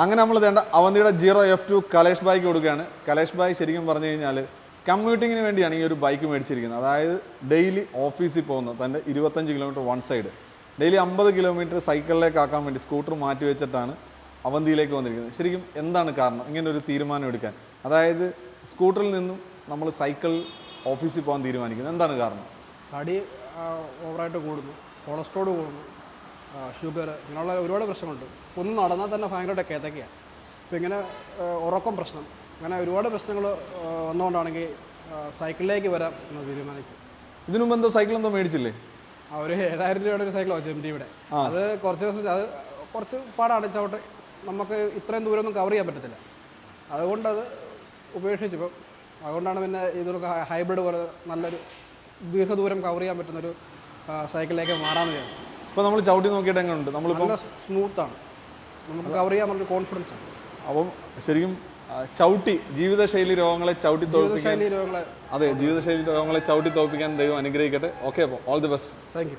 അങ്ങനെ നമ്മൾ വേണ്ട അവന്തിയുടെ zero F two Kalesh bike കൊടുക്കുകയാണ്. കലേഷ് ബായ് ശരിക്കും പറഞ്ഞു കഴിഞ്ഞാൽ കമ്മ്യൂട്ടിങ്ങിന് വേണ്ടിയാണ് ഈ ഒരു ബൈക്ക് മേടിച്ചിരിക്കുന്നത്. അതായത് ഡെയിലി ഓഫീസിൽ പോകുന്ന തന്റെ ഇരുപത്തഞ്ച് കിലോമീറ്റർ വൺ സൈഡ് ഡെയിലി അമ്പത് കിലോമീറ്റർ സൈക്കിളിലേക്ക് ആക്കാൻ വേണ്ടി സ്കൂട്ടർ മാറ്റി വെച്ചിട്ടാണ് അവന്തിയിലേക്ക് വന്നിരിക്കുന്നത്. ശരിക്കും എന്താണ് കാരണം? ഇങ്ങനെ ഒരു തീരുമാനം എടുക്കാൻ. അതായത് സ്കൂട്ടറിൽ നിന്നും നമ്മൾ സൈക്കിൾ ഓഫീസിൽ പോകാൻ തീരുമാനിക്കുന്നത് എന്താണ് കാരണം? തടി ഓവറായിട്ട് കൂടുന്നു. കൊളസ്ട്രോൾ കൂടുന്നു. ഷുഗർ ഇങ്ങനെയുള്ള ഒരുപാട് പ്രശ്നങ്ങളുണ്ട്. ഒന്ന് നടന്നാൽ തന്നെ ഭയങ്കരമായിട്ട് കേത്തക്കെയാണ് അപ്പോൾ ഇങ്ങനെ ഉറക്കം പ്രശ്നം. അങ്ങനെ ഒരുപാട് പ്രശ്നങ്ങൾ വന്നുകൊണ്ടാണെങ്കിൽ സൈക്കിളിലേക്ക് വരാം എന്ന് തീരുമാനിച്ചു. ഇതിനു മുമ്പ് എന്തോ സൈക്കിൾ എന്തോ മേടിച്ചില്ലേ? ആ ഒരു ഏഴായിരം രൂപയുടെ ഒരു സൈക്കിൾ വെച്ചു എം ഡിയുടെ അത് കുറച്ച് ദിവസം അത് കുറച്ച് പാടാണ്. ചവിട്ട് നമുക്ക് ഇത്രയും ദൂരമൊന്നും കവർ ചെയ്യാൻ പറ്റത്തില്ല. അതുകൊണ്ട് അത് ഉപേക്ഷിച്ചു. ഇപ്പം അതുകൊണ്ടാണ് പിന്നെ ഇതൊക്കെ ഹൈബ്രിഡ് പോലെ നല്ലൊരു ദീർഘദൂരം കവർ ചെയ്യാൻ പറ്റുന്നൊരു സൈക്കിളിലേക്ക് മാറാമെന്ന് വിചാരിച്ചു. ഇപ്പോൾ നമ്മൾ ചവിട്ടി നോക്കിയിട്ട് എങ്ങനെയുണ്ട് നമ്മളിപ്പോൾ സ്മൂത്താണ് നമുക്ക് കവർ ചെയ്യാൻ പറഞ്ഞൊരു കോൺഫിഡൻസ് ആണ്. അപ്പം ശരിക്കും ചവിട്ടി ജീവിതശൈലി രോഗങ്ങളെ ചവിട്ടി തോൽപ്പിക്കാൻ അതെ ജീവിതശൈലി രോഗങ്ങളെ ചവിട്ടി തോൽപ്പിക്കാൻ ദൈവം അനുഗ്രഹിക്കട്ടെ. ഓക്കെ അപ്പോൾ all the best thank you